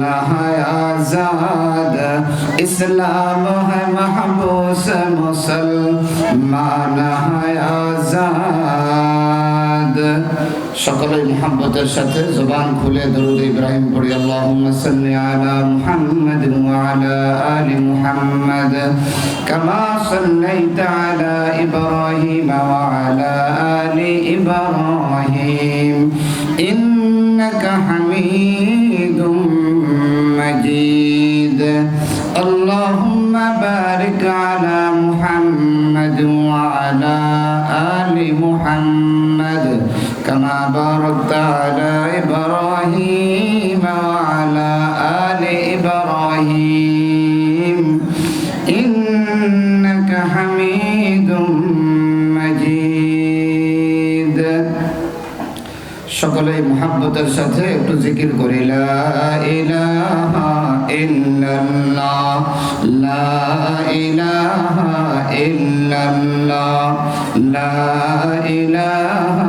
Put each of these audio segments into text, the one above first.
مولانا حیات زاد اسلام ہے محبوس مسلمان حیات زاد شکل محبت شت زبان کھلے درود إبراهيم پڑھی اللهم صل على محمد وعلى آل محمد كما صليت على إبراهيم وعلى آل إبراهيم كما باركت على إبراهيم وعلى آل إبراهيم إنك حميد مجيد সকলেই মোহাব্বতের সাথে একটু জিকির করি লা ইলাহা ইল্লাল্লাহ লা ইলাহা ইল্লাল্লাহ লা ইলাহা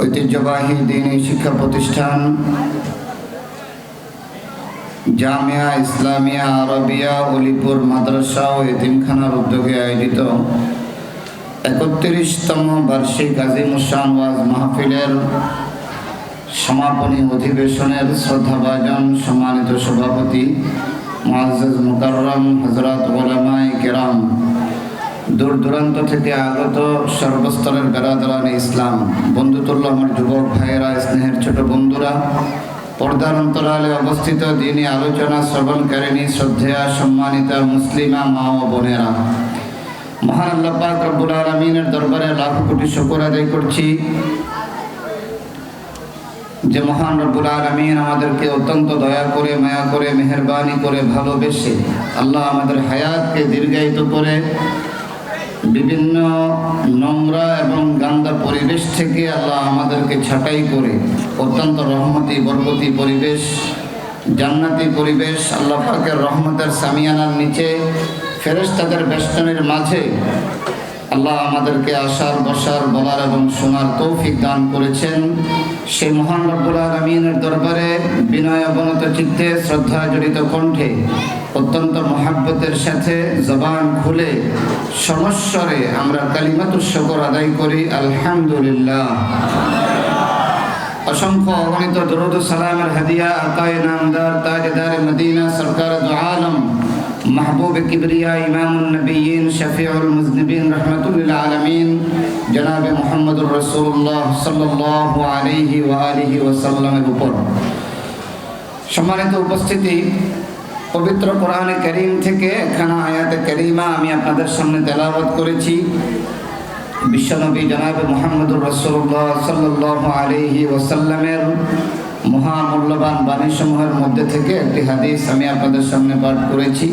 ঐতিহ্যবাহী দিনী শিক্ষা প্রতিষ্ঠান জামিয়া ইসলামিয়া আরবিয়া অলিপুর মাদ্রাসা ও এতিমখানার উদ্যোগে আয়োজিত একত্রিশতম বার্ষিক আজিমুসান ওয়াজ মাহফিলের সমাপনী অধিবেশনের শ্রদ্ধাভাজন সম্মানিত সভাপতি মুআজ্জাজ মুকাররম হজরত ওলামাই কেরাম। দূর দূরান্ত থেকে আগত সর্বস্তরের বেড়াদারান ইসলাম। বন্ধুতুল্লাহ আমার যুবক ভাইয়েরা, স্নেহের ছোট বন্ধুরা, পর্দার অন্তরালে অবস্থিত দিনই আলোচনা শ্রবণকারিণী শ্রদ্ধেয়া, সম্মানিতা মুসলিমা মা ও বোনেরা। মহান আল্লাহ পাক রব্বুল আলমিনের দরবারে লাখ কোটি শুকর আদায় করছি যে মহান রব্বুল আলমিন আমাদেরকে অত্যন্ত দয়া করে, মায়া করে, মেহরবানি করে ভালোবেসে আল্লাহ আমাদের হায়াতকে দীর্ঘায়িত করে বিভিন্ন নোংরা এবং গান্দা পরিবেশ থেকে আল্লাহ আমাদেরকে ছাঁটাই করে। অত্যন্ত রহমতি, বরকতি পরিবেশ, জান্নাতি পরিবেশ, আল্লাহ পাকের রহমতের সামিয়ানার নিচে, ফেরেশতাদের বেষ্টনের মাঝে আল্লাহ আমাদেরকে আসার বসার, বলার এবং শোনার তৌফিক দান করেছেন। সেই মহান রব্বুল দরবারে বিনয় অবনত চিত্তে শ্রদ্ধা জড়িত কণ্ঠে অত্যন্ত মহাব্বতের সাথে জবান খুলে সমস্বরে আমরা কালিমাতুর শকর আদায় করি, আলহামদুলিল্লাহ। অসংখ্য অগণিত দরুদ সালামের হাদিয়া আকায় নামদার তাজদার মদিনা সরকার আলম, মাহবুব কিবরিয়া ইমামুল নবীন, শফিউল মুজনবিন রহমতুল্লাহ আলমিন জনাবে মোহাম্মদুর রসুল্লাহ সাল্লাহ আলিহি ওয়ালিহি ওসাল্লামের উপর। সম্মানিত উপস্থিতি, পবিত্র কোরআনে করিম থেকে এখানে আয়াতে করিমা আমি আপনাদের সামনে তেলাবত করেছি। বিশ্বনবী জনাব মোহাম্মদুর রসুল্লাহ সাল্লাহ আলিহি ওসাল্লামের মহামূল্যবান বাণীসমূহের মধ্যে থেকে একটি হাদিস আমি আপনাদের সামনে পাঠ করেছি।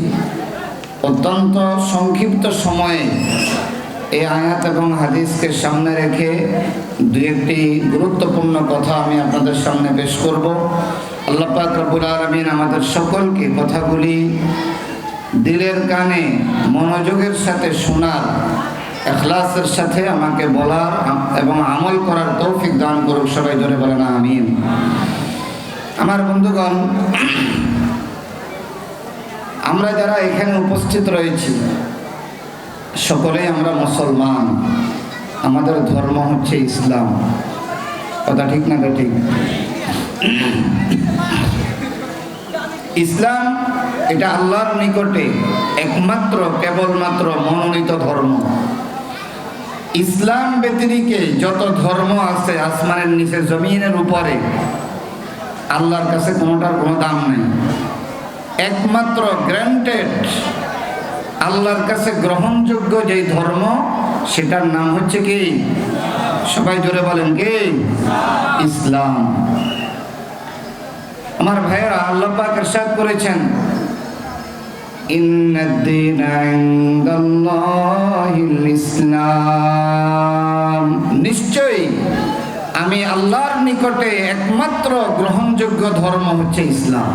অত্যন্ত সংক্ষিপ্ত সময়ে এই আয়াত এবং হাদিসকে সামনে রেখে দু একটি গুরুত্বপূর্ণ কথা আমি আপনাদের সামনে পেশ করব। আল্লাহ পাক রব্বুল আলমিন আমাদের সকলকে কথাগুলি দিলের কানে, মনোযোগের সাথে শোনার, এখলাসের সাথে আমাকে বলার এবং আমল করার তৌফিক দান করুক, সবাই জোরে বলে না আমিন। আমার বন্ধুগণ, আমরা যারা এখানে উপস্থিত রয়েছি সকলেই আমরা মুসলমান। আমাদের ধর্ম হচ্ছে ইসলাম। কথা ঠিক না ঠিক? ইসলাম এটা আল্লাহর নিকটে একমাত্র, কেবলমাত্র মনোনীত ধর্ম। ইসলাম ব্যতিরিকে যত ধর্ম আছে আসমানের নিচে, জমিনের উপরে, আল্লাহর কাছে কোনোটার কোনো দাম নেই। একমাত্র গ্রান্টেড আল্লাহর কাছে গ্রহণযোগ্য যেই ধর্ম, সেটার নাম হচ্ছে কি? সবাই জোরে বলেন, কি? ইসলাম। আমার ভাইয়েরা, আল্লাহ পাক ইরশাদ করেছেন ইসলাম। আমি আল্লাহর নিকটে একমাত্র গ্রহণযোগ্য ধর্ম হচ্ছে ইসলাম।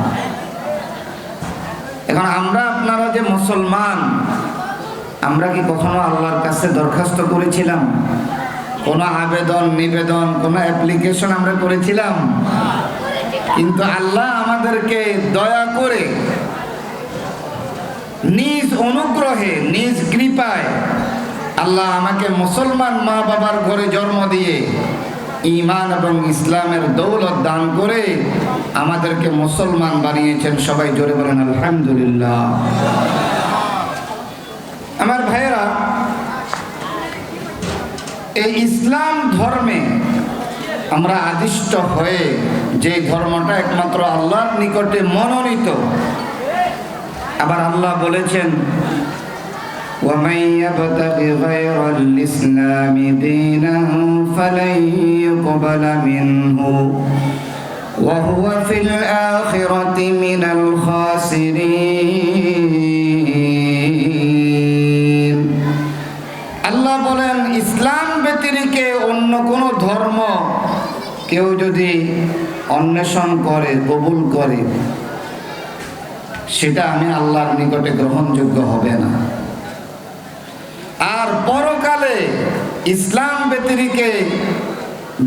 এখন আমরা আপনারা যে মুসলমান, আমরা কি কখনো আল্লাহর কাছে দরখাস্ত করেছিলাম? কোনো আবেদন, নিবেদন, কোনো অ্যাপ্লিকেশন আমরা করেছিলাম? কিন্তু আল্লাহ আমাদেরকে দয়া করে নিজ অনুগ্রহে, নিজ কৃপায় আল্লাহ আমাকে মুসলমান মা বাবার ঘরে জন্ম দিয়ে ইমান এবং ইসলামের দৌলত দান করে আমাদেরকে মুসলমান বানিয়েছেন সবাই জোরে বলেন আলহামদুলিল্লাহ আমার ভাইয়েরা এই ইসলাম ধর্মে আমরা আদিষ্ট হয়ে যে ধর্মটা একমাত্র আল্লাহর নিকটে মনোনীত আবার আল্লাহ বলেছেন ومن يبتغ غير الإسلام دينا فلن يقبل منه وهو في الآخرة من الخاسرين আল্লাহ বলেন ইসলাম ব্যতিরিকে অন্য কোনো ধর্ম কেউ যদি অন্বেষণ করে কবুল করে সেটা আমি আল্লাহর নিকটে গ্রহণযোগ্য হবে না আর পরকালে ইসলাম ব্যতিরিকে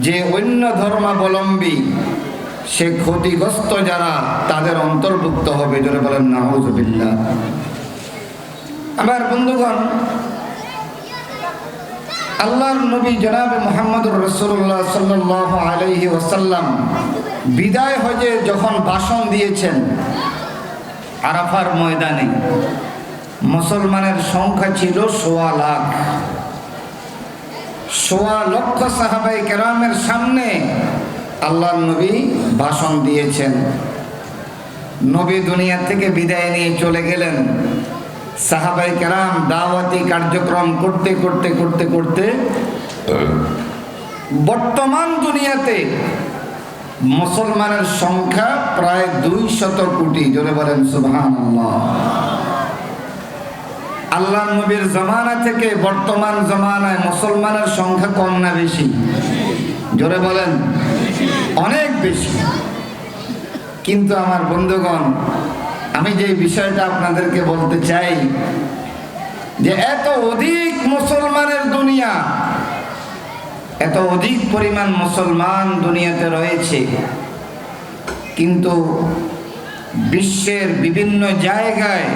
যে অন্য ধর্মাবলম্বী সে ক্ষতিগ্রস্ত যারা, তাদের অন্তর্ভুক্ত হবে। যারা বলেন নাহজবিল্লা আমার বন্ধুগণ, আল্লাহর নবী জনাব মোহাম্মদুর রসুল্লাহ সাল্লাহ আলহি ওসাল্লাম বিদায় হজে যখন ভাষণ দিয়েছেন, আরাফার ময়দানে, মুসলমানের সংখ্যা ছিল সোয়া লাখ। সোয়া লক্ষ সাহাবাই কেরামের সামনে আল্লাহ নবী ভাষণ দিয়েছেন। নবী দুনিয়া থেকে বিদায় নিয়ে চলে গেলেন। সাহাবাই কেরাম দাওয়াতি কার্যক্রম করতে করতে করতে করতে বর্তমান দুনিয়াতে মুসলমানের সংখ্যা প্রায় দুই শত কোটি। জোরে বলেন সুবহান আল্লাহ নবীর জমানা থেকে বর্তমান জমানায় মুসলমানের সংখ্যা কম না বেশি? জোরে বলেন। অনেক বেশি। কিন্তু আমার বন্ধুগণ, আমি যে বিষয়টা আপনাদেরকে বলতে চাই, যে এত অধিক মুসলমানের দুনিয়া, এত অধিক পরিমাণ মুসলমান দুনিয়াতে রয়েছে, কিন্তু বিশ্বের বিভিন্ন জায়গায়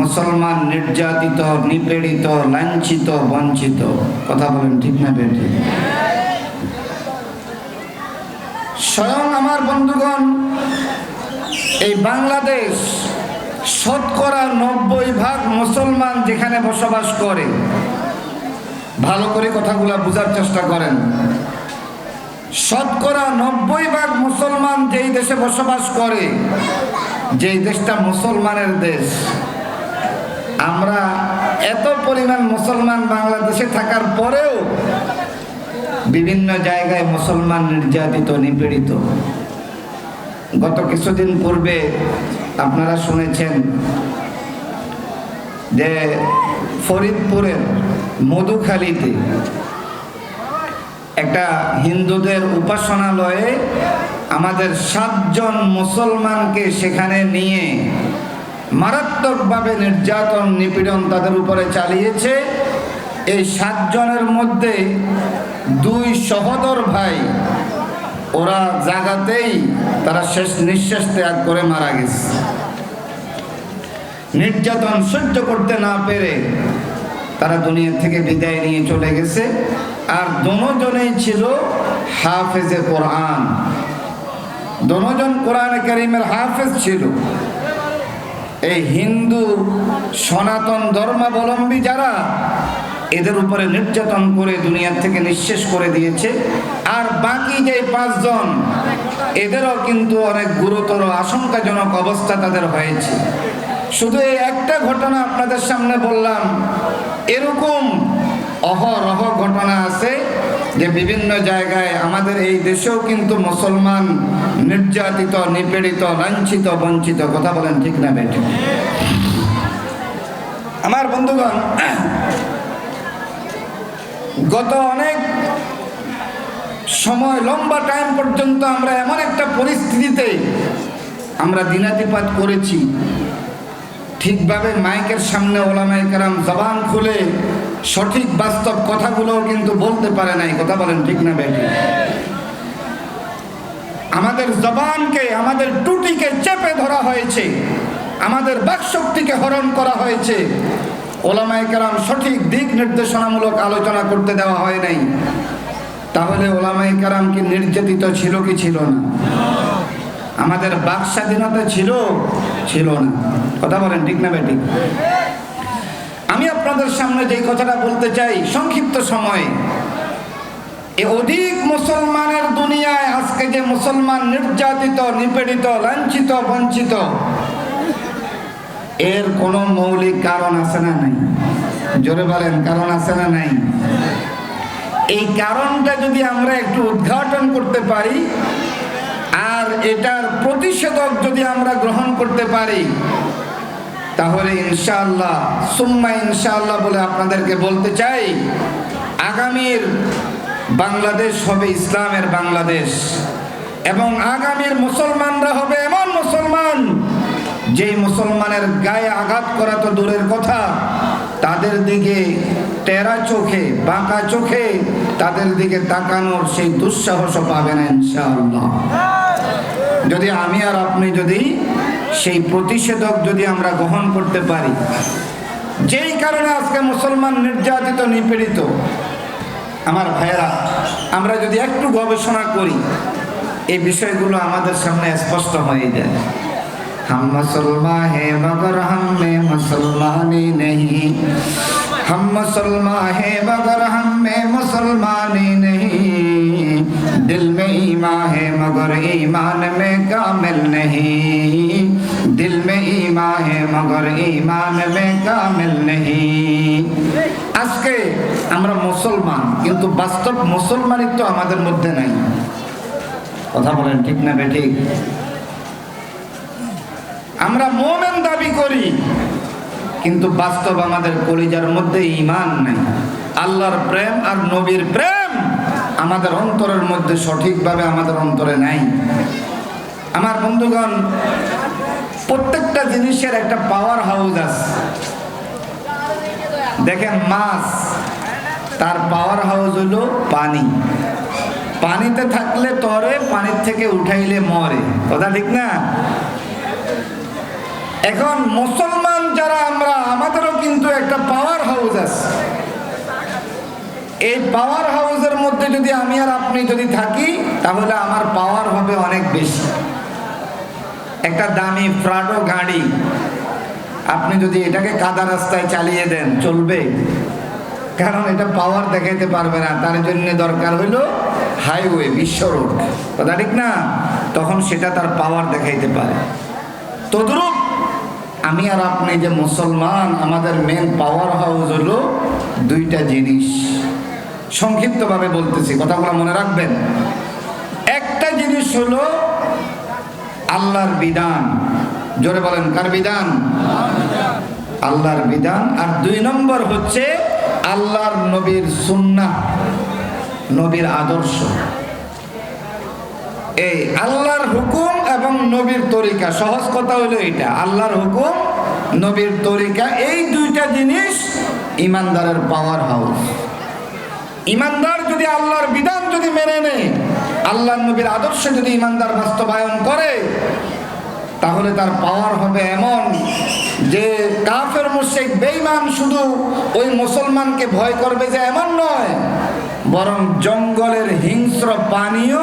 মুসলমান নির্যাতিত, নিপীড়িত, লাঞ্ছিত, বঞ্চিত। কথা বলেন ঠিক না বেঠে স্বয়ং আমার বন্ধুগণ, এই বাংলাদেশ শতকরা নব্বই ভাগ মুসলমান যেখানে বসবাস করে। ভালো করে কথাগুলো বোঝার চেষ্টা করেন। শতকরা নব্বই ভাগ মুসলমান যেই দেশে বসবাস করে, যেই দেশটা মুসলমানের দেশ। আমরা এত পরিমাণ মুসলমান বাংলাদেশে থাকার পরেও বিভিন্ন জায়গায় মুসলমান নির্যাতিত, নিপীড়িত। গত কিছুদিন পূর্বে আপনারা শুনেছেন যে ফরিদপুরের মধুখালীতে একটা হিন্দুদের উপাসনালয়ে আমাদের সাতজন মুসলমানকে সেখানে নিয়ে মারাত্মকভাবে নির্যাতন, নিপীড়ন তাদের উপরে চালিয়েছে। এই সাতজনের মধ্যে দুই সহদর ভাই, ওরা জাগাতেই তারা শেষ নিঃশ্বাস ত্যাগ করে মারা গেছে। নির্যাতন সহ্য করতে না পেরে তারা দুনিয়া থেকে বিদায় নিয়ে চলে গেছে। আর দনোজনেই ছিল হাফেজে কোরআন। দনোজন কোরআন করিমের হাফেজ ছিল। এই হিন্দু সনাতন ধর্মাবলম্বী যারা এদের উপরে নির্যাতন করে দুনিয়ার থেকে নিঃশেষ করে দিয়েছে। আর বাকি যে পাঁচজন, এদেরও কিন্তু অনেক গুরুতর আশঙ্কাজনক অবস্থা তাদের হয়েছে। শুধু এই একটা ঘটনা আপনাদের সামনে বললাম, এরকম অহরহ ঘটনা আছে যে বিভিন্ন জায়গায় আমাদের এই দেশেও কিন্তু মুসলমান নির্যাতিত, নিপীড়িত, লাঞ্ছিত, বঞ্চিত, কথা বলেন ঠিক না বেঠিক? আমার বন্ধুগণ গত অনেক সময়, লম্বা টাইম পর্যন্ত আমরা এমন একটা পরিস্থিতিতে আমরা দিনাতিপাত করেছি। ঠিকভাবে মাইকের সামনে ওলামাই কারাম জবান খুলে সঠিক বাস্তব কথাগুলোও কিন্তু বলতে পারে নাই। কথা বলেন ঠিক না বেটি আমাদের জবানকে, আমাদের টুটিকে চেপে ধরা হয়েছে। আমাদের বাকশক্তিকে হরণ করা হয়েছে। ওলামাই কারাম সঠিক দিক নির্দেশনামূলক আলোচনা করতে দেওয়া হয় নাই। তাহলে ওলামাই কারাম কি নির্যাতিত ছিল কি ছিল না? আমাদের বাক স্বাধীনতা ছিল ছিল না। কথা বলেন, ঠিক না বেটি আমি আপনাদের সামনে যে কথাটা বলতে চাই, সংক্ষিপ্ত সময়ে। এ অধিক মুসলমানের দুনিয়ায় আজকে যে মুসলমান নির্যাতিত, নিপীড়িত, লাঞ্ছিত, বঞ্চিত এর কোনো মৌলিক কারণ আছে না নাই? জোরে বলেন, কারণ আছে না নাই? এই কারণটা যদি আমরা একটু উদ্ঘাটন করতে পারি, আর এটার প্রতিষেধক যদি আমরা গ্রহণ করতে পারি, তাহলে ইনশাআল্লাহ, সুম্মা ইনশাআল্লাহ বলে আপনাদেরকে বলতে চাই, আগামীর বাংলাদেশ হবে ইসলামের বাংলাদেশ। এবং আগামীর মুসলমানরা হবে এমন মুসলমান যেই মুসলমানের গায়ে আঘাত করা তো দূরের কথা, তাদের দিকে টেরা চোখে, বাঁকা চোখে তাদের দিকে তাকানোর সেই দুঃসাহসও পাবে না ইনশাআল্লাহ। যদি আমি আর আপনি যদি সেই প্রতিষেধক যদি আমরা গ্রহণ করতে পারি, যেই কারণে আজকে মুসলমান নির্যাতিত, নিপীড়িত, আমার ভাইয়েরা, আমরা যদি একটু গবেষণা করি, এই বিষয়গুলো আমাদের সামনে স্পষ্ট হয়ে যায়। हम मुसलमान हैं मगर हम में मुसलमानी नहीं हम मुसलमान हैं मगर हम में मुसलमानी नहीं दिल में ईमान है मगर ईमान में कामिल नहीं दिल में ईमान है मगर ईमान में कामिल नहीं আজকে আমরা মুসলমান কিন্তু বাস্তব মুসলমানিত্ব আমাদের মধ্যে নাই কথা বলেন ঠিক না বেঠিক আমরা মোমেন দাবি করি, কিন্তু বাস্তব আমাদের কলিজার মধ্যে ইমান নাই। আল্লাহর প্রেম আর নবীর প্রেম আমাদের অন্তরের মধ্যে সঠিকভাবে আমাদের অন্তরে নাই। আমার বন্ধুগণ, প্রত্যেকটা জিনিসের একটা পাওয়ার হাউস আছে। দেখেন মাছ, তার পাওয়ার হাউস হলো পানি। পানিতে থাকলে তরে, পানির থেকে উঠাইলে মরে। কথা ঠিক না? এখন মুসলমান যারা, আমরা, আমাদেরও কিন্তু একটা পাওয়ার হাউস আছে। এই পাওয়ার হাউসের মধ্যে যদি আমি আর আপনি যদি থাকি, তাহলে আমার পাওয়ার হবে অনেক বেশি। একটা দামি ফ্রাডো গাড়ি, আপনি যদি এটাকে কাদা রাস্তায় চালিয়ে দেন, চলবে। কারণ এটা পাওয়ার দেখাইতে পারবে না, তার জন্য দরকার হইল হাইওয়ে বিশ্ব রোড কথা ঠিক না? তখন সেটা তার পাওয়ার দেখাইতে পারে। তদ্রুপ আমি আর আপনি যে মুসলমান, আমাদের মেন পাওয়ার হাউস হলো দুইটা জিনিস। সংক্ষিপ্তভাবে বলতেছি, কথাগুলো মনে রাখবেন। একটা জিনিস হলো আল্লাহর বিধান। জোরে বলেন, কার বিধান? আল্লাহর বিধান। আর দুই নম্বর হচ্ছে আল্লাহর নবীর সুন্নাহ, নবীর আদর্শ। এই আল্লাহর হুকুম এবং নবীর তরিকা। সহজ কথা হলো এটা। আল্লাহর হুকুম, নবীর তরিকা, এই দুইটা জিনিস ইমানদারের পাওয়ার হাউস ইমানদার যদি আল্লাহর বিধান যদি মেনে নেয়, আল্লাহর নবীর আদর্শ যদি ইমানদার বাস্তবায়ন করে, তাহলে তার পাওয়ার হবে এমন যে কাফের মুশেক বেইমান শুধু ওই মুসলমানকে ভয় করবে যে এমন নয়, বরং জঙ্গলের হিংস্র পানীয়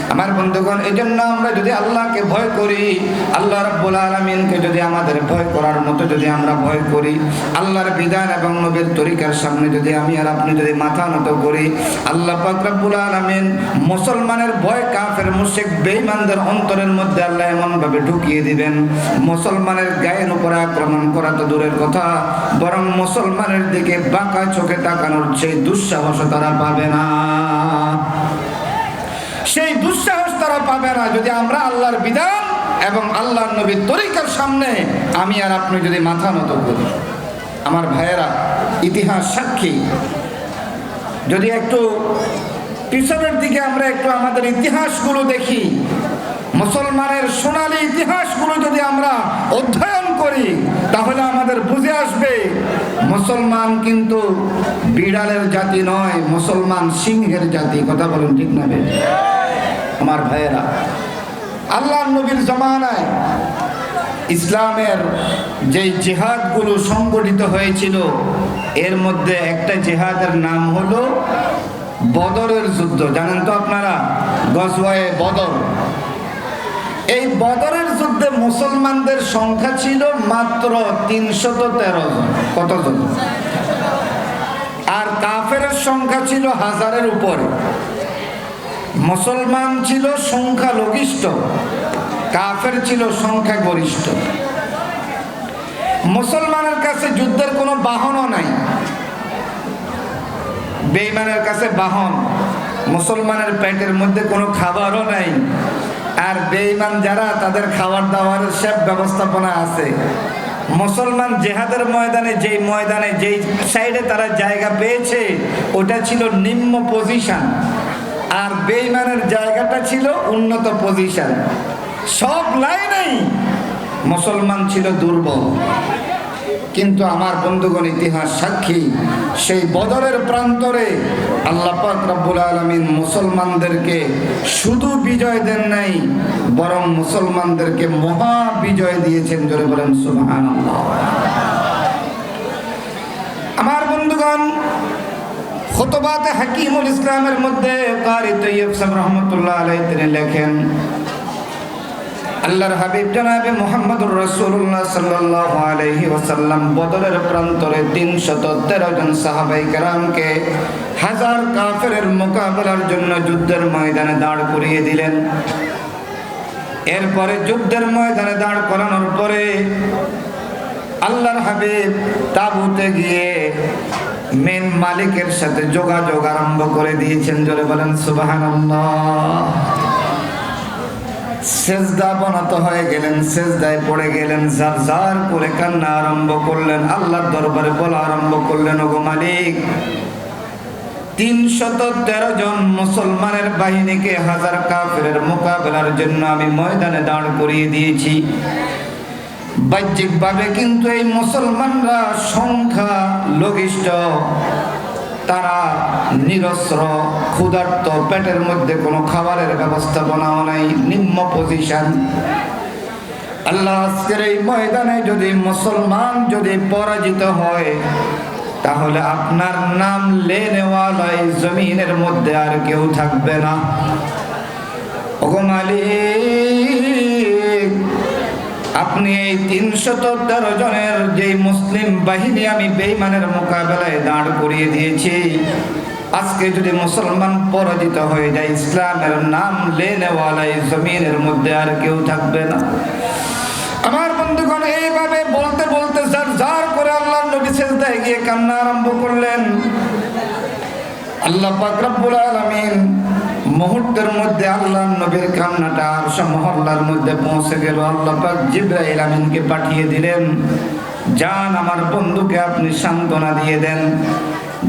আমার বন্ধুগণ এই জন্য আমরা যদি আল্লাহকে ভয় করি, আল্লাহ রাব্বুল আলামিনকে যদি আমাদের ভয় করার মতো যদি আমরা ভয় করি, আল্লাহর বিধান এবং নবীর তরিকার সামনে যদি আমি আর আপনি যদি মাথা নত করি, আল্লাহ রব্বুল আলামিন মুসলমানের ভয় কাফের, মুশরিক বেইমানদের অন্তরের মধ্যে আল্লাহ এমন ভাবে ঢুকিয়ে দিবেন। মুসলমানের গায়ের উপরে আক্রমণ করা তো দূরের কথা, বরং মুসলমানের দিকে বাঁকা চোখে তাকানোর সেই দুঃসাহস তারা পাবে না। সেই দুঃসাহস তারা পাবে না যদি আমরা আল্লাহর বিধান এবং আল্লাহর নবীর তরিকার সামনে আমি আর আপনি যদি মাথা নত করি। আমার ভাইয়েরা, ইতিহাস সাক্ষী। যদি একটু পিছনের দিকে আমরা একটু আমাদের ইতিহাসগুলো দেখি মুসলমানের সোনালী ইতিহাসগুলো যদি আমরা অধ্যয়ন করি, তাহলে আমাদের বুঝে আসবে, মুসলমান কিন্তু বিড়ালের জাতি নয়, মুসলমান সিংহের জাতি। কথা বলেন ঠিক না আমার ভাইয়েরা আল্লাহ নবীর জমানায় ইসলামের যে জেহাদগুলো সংগঠিত হয়েছিল, এর মধ্যে একটা জেহাদের নাম হলো বদরের যুদ্ধ। জানেন তো আপনারা? গজওয়ায়ে বদর। এই বদরের যুদ্ধে মুসলমানদের সংখ্যা ছিল মাত্র তিনশত তেরো জন। কতজন? আর কাফের সংখ্যা ছিল হাজারের উপরে। মুসলমান ছিল সংখ্যা লঘিষ্ঠ কাফের ছিল সংখ্যা গরিষ্ঠ মুসলমানের কাছে যুদ্ধের কোনো বাহনও নাই। বেইমানের কাছে বাহন, মুসলমানের পেটের মধ্যে কোনো খাবারও নাই। আর বেইমান যারা, তাদের খাবার দাবার সব ব্যবস্থাপনা আছে। মুসলমান জেহাদের ময়দানে, যেই ময়দানে, যেই সাইডে তারা জায়গা পেয়েছে, ওটা ছিল নিম্ন পজিশন আর বেইমানের জায়গাটা ছিল উন্নত পজিশন সব লাইনেই মুসলমান ছিল দুর্বল। কিন্তু আমার বন্ধুগণ ইতিহাস সাক্ষী, সেই বদরের প্রান্তরে আল্লাহ পাক রব্বুল আলমিন মুসলমানদেরকে শুধু বিজয় দেন নাই, বরং মুসলমানদেরকে মহা বিজয় দিয়েছেন জোরে বলেন সুবহান আমার বন্ধুগণ, খোতবাতে হাকিমুল ইসলামের মধ্যে তৈয়ব সাহেব রহমতুল্লাহ আলাই তিনি লেখেন আল্লাহর হাবিব জনাবে মোহাম্মদুর রসুল্লাহ সাল্লাহ আলহি ওসাল্লাম বদরের প্রান্তরে তিনশত তেরো জন সাহাবাই কেরামকে হাজার কাফের মোকাবেলার জন্য যুদ্ধের ময়দানে দাঁড় করিয়ে দিলেন। এরপরে যুদ্ধের ময়দানে দাঁড় করানোর পরে আল্লাহর হাবিব তাবুতে গিয়ে মেন মালিকের সাথে যোগাযোগ আরম্ভ করে দিয়েছেন। জোরে বলেন সুবাহান সেজদা বনত হয়ে গেলেন, সেজদায় পড়ে গেলেন, যার যার করে কান্না আরম্ভ করলেন, আল্লাহর দরবারে বলা আরম্ভ করলেন, ওগো মালিক, তিনশত তেরো জন মুসলমানের বাহিনীকে হাজার কাফের মোকাবেলার জন্য আমি ময়দানে দাঁড় করিয়ে দিয়েছি। বাহ্যিকভাবে কিন্তু এই মুসলমানরা সংখ্যা লঘিষ্ঠ। তারা নিরস্ত্র, ক্ষুধার্ত, পেটের মধ্যে কোনো খাবারের ব্যবস্থাপনাও নাই, নিম্ন পজিশন আল্লাহ আজকের এই ময়দানে যদি মুসলমান যদি পরাজিত হয়, তাহলে আপনার নাম লে নেওয়ালা জমিনের মধ্যে আর কেউ থাকবে না। ওগো মালিক আপনি এই তিনশত তেরো জনের যে মুসলিম বাহিনী আমি বেইমানের মোকাবেলায় দাঁড় করিয়ে দিয়েছি, আজকে যদি মুসলমান পরাজিত হয়ে যায়, ইসলামের নাম লেনেওয়ালাই জমিনের মধ্যে আর কেউ থাকবে না। আমার বন্ধুগণ, এইভাবে বলতে বলতে যার যার করে আল্লাহ নবী শেষদায় গিয়ে কান্না আরম্ভ করলেন। আল্লাহ পাক রব্বুল আলামিন মুহূর্তের মধ্যে আল্লাহ নবীর কান্নাটা আরশা মহল্লার মধ্যে পৌঁছে গেল। আল্লাহ পাক আমিনকে পাঠিয়ে দিলেন। যান আমার বন্ধুকে আপনি সান্ত্বনা দিয়ে দেন।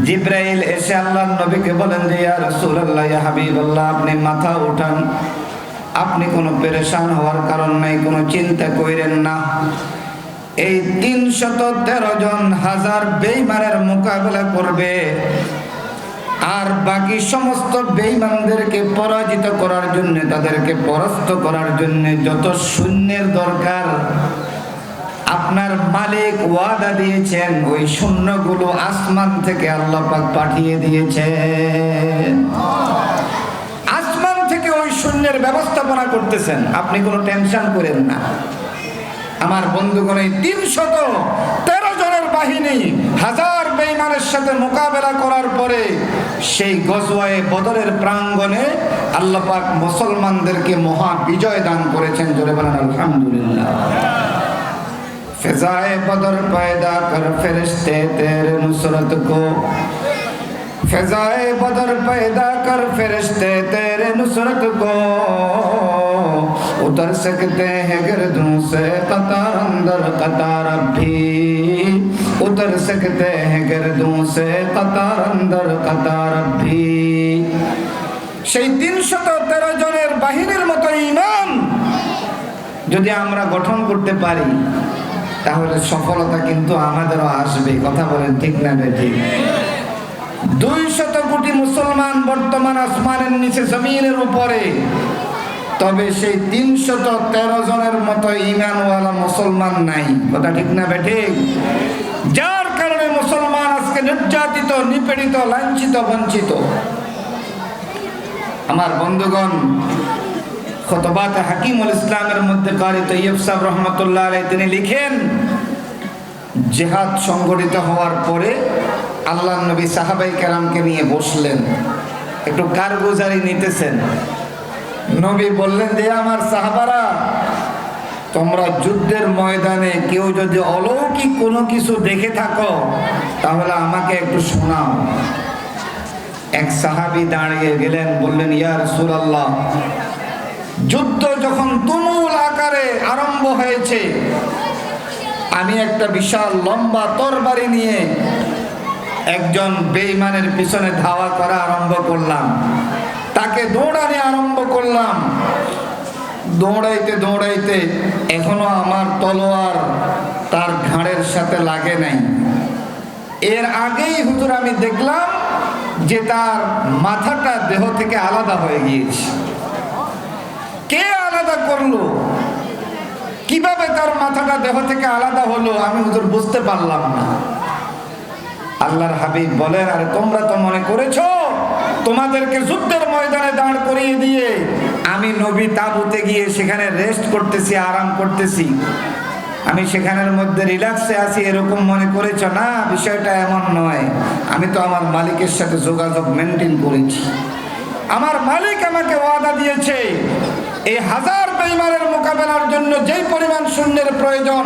জিব্রাইল এসে আল্লাহ নবীকে বলেন যে, ইয়া রাসূলুল্লাহ, ইয়া হাবিবাল্লাহ, আপনি মাথা উঠান। আপনি কোনো পেরেশান হওয়ার কারণ নাই, কোনো চিন্তা কইরেন না। এই তিনশত তেরো জন হাজার বেইমানের মোকাবেলা করবে। আর বাকি সমস্ত বেইমানদেরকে পরাজিত করার জন্য, তাদেরকে পরাস্ত করার জন্য যত শূন্যের দরকার আপনার মালিক ওয়াদা দিয়েছেন, ওই শূন্যগুলো আসমান থেকে আল্লাহ পাক পাঠিয়ে দিয়েছেন। আসমান থেকে ওই শূন্যের ব্যবস্থাপনা করতেছেন। আপনি কোনো টেনশন করেন না। আমার বন্ধুগণ, এই তিনশত বাহিনী হাজার বেইমানের সাথে মোকাবেলা করার পরে সেই গজওয়ায়ে বদরের প্রাঙ্গণে আল্লাপাক মুসলমানদেরকে মহা বিজয় দান করেছেন, জোরে বলেন, আলহামদুলিল্লাহ। ফেজায়ে বদর পায়দা কর ফেরেশতে তেরে নুসরত কো। ফেজায়ে বদর পায়দা কর ফেরেশতে تیرے নুসরত কো। উতর সকতে হে گردوں সে কতার, অন্দর কতার اب उतर सकते हैं गिरदों से कतार अंदर कतार अब भी সেই তিনশত তেরো জনের বাহিনীর মতো ইমান যদি আমরা গঠন করতে পারি তাহলে সফলতা কিন্তু আমাদেরও আসবে কথা বলেন ঠিক না ঠিক দুই শত কোটি মুসলমান বর্তমান আসমানের নিচে জমিনের উপরে তবে সেই তিনশত তেরো জনের মতো ইমানওয়ালা মুসলমান নাই। কথা ঠিক না ঠিক যার কারণে মুসলমান আজকে নির্যাতিত, নিপীড়িত, লাঞ্ছিত, বঞ্চিত। আমার বন্ধুগণ, খতবাত হাকিমুল ইসলামের মধ্যে কারি তৈয়ব সাহেব রহমতুল্লাহ আলাই তিনি লিখেন, জেহাদ সংগঠিত হওয়ার পরে আল্লাহ নবী সাহাবাই কেরামকে নিয়ে বসলেন। একটু কারগুজারি নিতেছেন। নবী বললেন যে আমার সাহাবারা, তোমরা যুদ্ধের ময়দানে কেউ যদি অলৌকিক কোনো কিছু দেখে থাকো, তাহলে আমাকে একটু শোনাও। এক সাহাবি দাঁড়িয়ে গেলেন, বললেন, ইয়া রাসূলুল্লাহ, যুদ্ধ যখন তুমুল আকারে আরম্ভ হয়েছে, আমি একটা বিশাল লম্বা তরবারি নিয়ে একজন বেইমানের পিছনে ধাওয়া করা আরম্ভ করলাম। তাকে দৌড়ানি আরম্ভ করলাম। দৌড়াইতে দৌড়াইতে এখনও আমার তলোয়ার তার ঘাড়ের সাথে লাগে নাই। এর আগেই হুজুর আমি দেখলাম যে তার মাথাটা দেহ থেকে আলাদা হয়ে গিয়েছে। কে আলাদা করল? কীভাবে তার মাথাটা দেহ থেকে আলাদা হলো আমি হুজুর বুঝতে পারলাম না। আল্লাহর হাবিব বলেন, আরে তোমরা তো মনে করেছ তোমাদেরকে যুদ্ধের ময়দানে দাঁড় করিয়ে দিয়ে আমি নবী তাবুতে গিয়ে সেখানে রেস্ট করতেছি, আরাম করতেছি। আমি সেখানের মধ্যে রিল্যাক্সে আছি, এরকম মনে করেছ, না, বিষয়টা এমন নয়। আমি তো আমার মালিকের সাথে যোগাযোগ মেনটেন করেছি। আমার মালিক আমাকে ওয়াদা দিয়েছে, এই হাজার বেইমানের মোকাবেলার জন্য যেই পরিমাণ শূন্যের প্রয়োজন,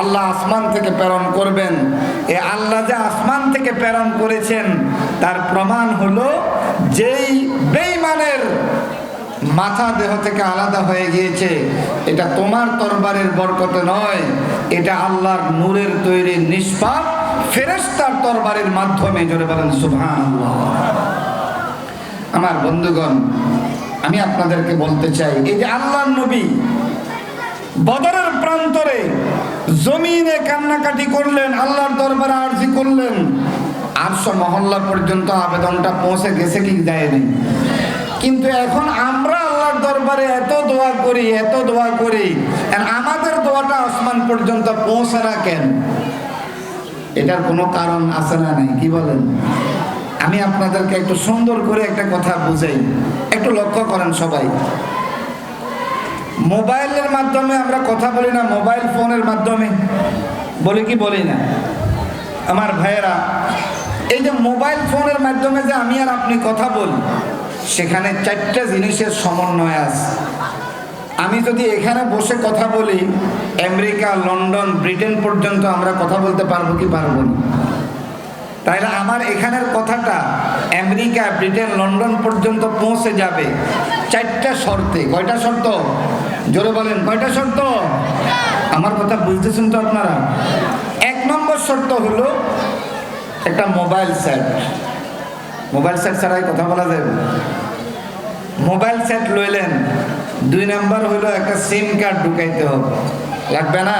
আল্লাহ আসমান থেকে প্রেরণ করবেন। এ আল্লাহ যে আসমান থেকে প্রেরণ করেছেন, তার প্রমাণ হলো যেই বেইমানের মাথা দেহ থেকে আলাদা হয়ে গিয়েছে, এটা তোমার তরবারের বরকতে নয়, এটা আল্লাহর নূরের তৈরি নিষ্পাপ ফেরেস্তার তরবারের মাধ্যমে, জোরে বলেন সুভান আমার বন্ধুগণ, আমি আপনাদেরকে বলতে চাই, এই যে আল্লাহর নবী বদরের প্রান্তরে জমিনে কান্নাকাটি করলেন, আল্লাহর দরবারে আরজি করলেন আটশো মহল্লা পর্যন্ত আবেদনটা পৌঁছে গেছে কি যায়নি। কিন্তু এখন আমরা আল্লাহর দরবারে এত দোয়া করি, এত দোয়া করি, আর আমাদের দোয়াটা আসমান পর্যন্ত পৌঁছে না কেন? এটার কোনো কারণ আছে না নাই, কি বলেন? আমি আপনাদেরকে একটু সুন্দর করে একটা কথা বুঝাই, একটু লক্ষ্য করেন সবাই। মোবাইলের মাধ্যমে আমরা কথা বলি না, মোবাইল ফোনের মাধ্যমে, বলি কি বলি না? আমার ভাইয়েরা এই যে মোবাইল ফোনের মাধ্যমে যে আমি আর আপনি কথা বলি, সেখানে চারটা জিনিসের সমন্বয় আছে। আমি যদি এখানে বসে কথা বলি, আমেরিকা, লন্ডন, ব্রিটেন পর্যন্ত আমরা কথা বলতে পারব কি পারব না? তাইলে আমার এখানের কথাটা আমেরিকা, ব্রিটেন, লন্ডন পর্যন্ত পৌঁছে যাবে চারটা শর্তে। কয়টা শর্ত? জোরে বলেন, কয়টা শর্ত? আমার কথা বুঝতেছেন তো আপনারা? এক নম্বর শর্ত হলো একটা মোবাইল সেট মোবাইল সেট ছাড়াই কথা বলা যাবে মোবাইল সেট লইলেন। দুই নাম্বার হলো একটা সিম কার্ড ঢুকাইতে হবে। লাগবে না?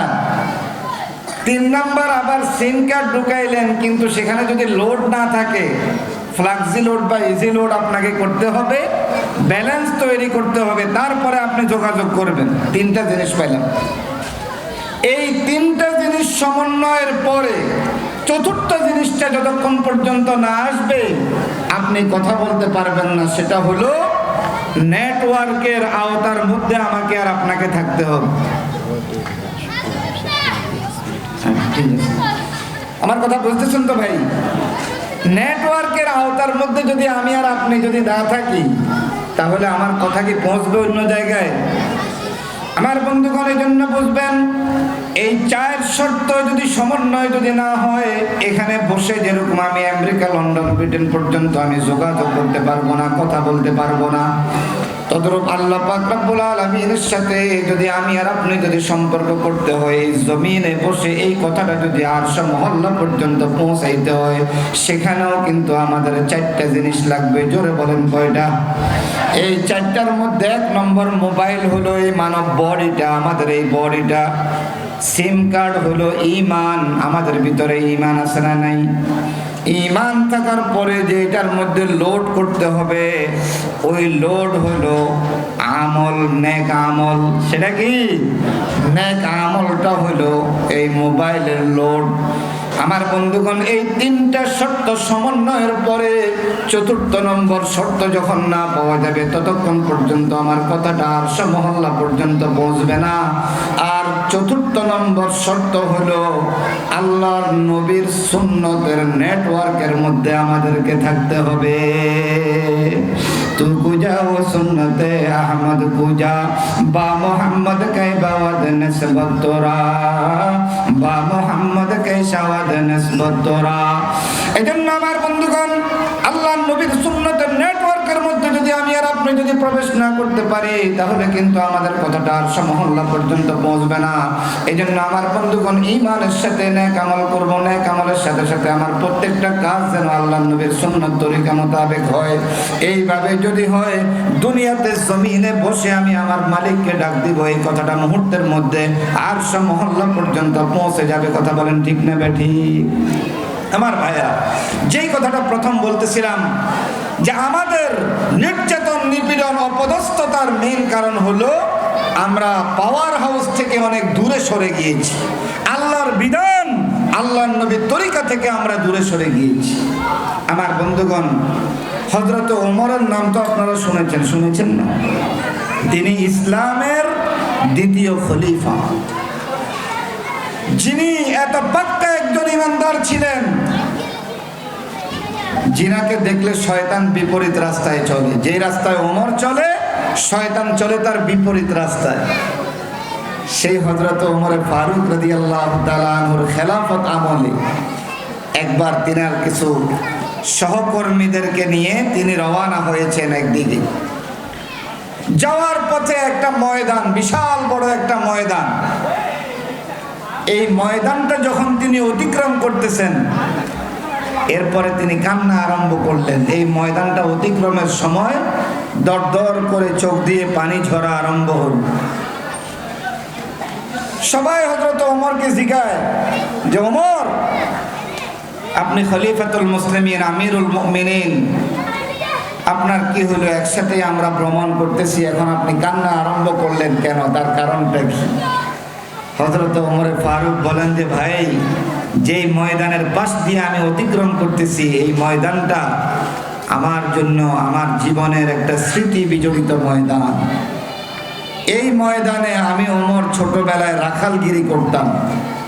তিন নাম্বার আবার সিম কার্ড ঢুকাইলেন, কিন্তু সেখানে যদি লোড না থাকে ফ্লাক্সি লোড বা ইজি লোড আপনাকে করতে হবে ব্যালেন্স তৈরি করতে হবে, তারপরে আপনি যোগাযোগ করবেন। তিনটা জিনিস পাইলাম। এই তিনটা জিনিস সমন্বয়ের পরে চতুর্থ জিনিসটা যতক্ষণ পর্যন্ত না আসবে, আপনি কথা বলতে পারবেন না। সেটা হলো নেটওয়ার্কের আওতার মধ্যে আমাকে আর আপনাকে থাকতে হবে। হ্যাঁ। আমার কথা বুঝতেছেন তো ভাই? নেটওয়ার্কের আওতার মধ্যে যদি আমি আর আপনি যদি না থাকি, তাহলে আমার কথা কি পৌঁছবে অন্য জায়গায়? আমার বন্ধুগণ এই জন্য বুঝবেন এই চায়ের শর্ত যদি সমন্বয় যদি না হয়, এখানে বসে যেরকম আমি আমেরিকা, লন্ডন, ব্রিটেন পর্যন্ত আমি যোগাযোগ করতে পারব না, কথা বলতে পারব না। তদরূপ আল্লাহ পাক রব্বুল আলামিনের সাথে যদি আমি আর আপনি যদি সম্পর্ক করতে হয় এই জমিনে বসে এই কথাটা যদি আরশা মহল্লা পর্যন্ত পৌঁছাইতে হয়, সেখানেও কিন্তু আমাদের চারটা জিনিস লাগবে। জোরে বলেন কয়টা? এই চারটার মধ্যে এক নম্বর মোবাইল হলো এই মানব বডিটা, আমাদের এই বডিটা। সিম কার্ড হলো ইমান। আমাদের ভিতরে ইমান আছে না নাই? ইমান থাকার পরে যে এটার মধ্যে লোড করতে হবে, ওই লোড হলো আমল, নেক আমল। সেটা কি? নেক আমলটা হলো এই মোবাইলের লোড। আমার বন্ধুগণ, এই তিনটা শর্ত সমন্বয়ের পরে চতুর্থ নম্বর শর্ত যখন না পাওয়া যাবে, ততক্ষণ পর্যন্ত আমার কথাটা আর মহল্লা পর্যন্ত পৌঁছবে না। আর চতুর্থ নম্বর শর্ত হলো, আল্লাহর নবীর সুন্নতের নেটওয়ার্কের মধ্যে আমাদেরকে থাকতে হবে। তু পূজা ও সুন্নতে আহমদ পূজা বা মোহাম্মদ কে বাওয়াদ নসবত তোরা বা মোহাম্মদ কে শাওয়াদ নসবত তোরা এজন্য আমার বন্ধুগণ আল্লাহ নবীর সুন্নতের মধ্যে যদি আমি আর আপনি যদি প্রবেশ না করতে পারি, তাহলে কিন্তু আমাদের কথাটা আর মহল্লা পর্যন্ত পৌঁছবে না। এই জন্য আমার বন্ধুগণ ইমানের সাথে ন্যাক আমল করব, ন্যাক আমলের সাথে সাথে আমার প্রত্যেকটা কাজ যেন আল্লাহ নবীর সুন্নত তরিকা মোতাবেক হয়। এইভাবে যদি হয়, দুনিয়াতে জমিনে বসে আমি আমার মালিককে ডাক দিব, এই কথাটা মুহূর্তের মধ্যে আর মহল্লা পর্যন্ত পৌঁছে যাবে। কথা বলেন ঠিক নেবে ঠিক আমার ভাইয়া, যেই কথাটা প্রথম বলতেছিলাম, যে আমাদের নির্যাতন, নিপীড়ন, অপদস্থতার মেন কারণ হলো আমরা পাওয়ার হাউস থেকে অনেক দূরে সরে গিয়েছি। আল্লাহর বিধান, আল্লাহর নবীর তরিকা থেকে আমরা দূরে সরে গিয়েছি। আমার বন্ধুগণ হজরত ওমরের নাম তো আপনারা শুনেছেন শুনেছেন না? তিনি ইসলামের দ্বিতীয় খলিফা। যিনি এত পাক্কা একজন ইমানদার ছিলেন জিনাকে দেখলে শয়তান বিপরীত রাস্তায় চলে। যে রাস্তায় ওমর চলে, শয়তান চলে তার বিপরীত রাস্তায়। সেই হজরত ওমরে ফারুক রদি আল্লাহ তালাহুর খেলাফত আমলে একবার তিনার কিছু সহকর্মীদেরকে নিয়ে তিনি রওয়ানা হয়েছেন একদিকে। যাওয়ার পথে একটা ময়দান, বিশাল বড় একটা ময়দান। এই ময়দানটা যখন তিনি অতিক্রম করতেছেন এরপরে তিনি কান্না আরম্ভ করলেন। এই ময়দানটা অতিক্রমের সময় দরদর করে চোখ দিয়ে পানি ঝরা আরম্ভ হল। সবাই হজরত ওমরকে জিগায় যে, ওমর, আপনি খলিফাতুল মুসলিমিন, আমিরুল মুমিনিন, আপনার কি হলো? একসাথে আমরা ভ্রমণ করতেছি, এখন আপনি কান্না আরম্ভ করলেন কেন? তার কারণটা কি? হজরত ওমরে ফারুক বলেন যে, ভাই যেই ময়দানের পাশ দিয়ে আমি অতিক্রম করতেছি, এই ময়দানটা আমার জন্য, আমার জীবনের একটা স্মৃতি বিজড়িত ময়দান। এই ময়দানে আমি ওমর ছোটবেলায় রাখালগিরি করতাম।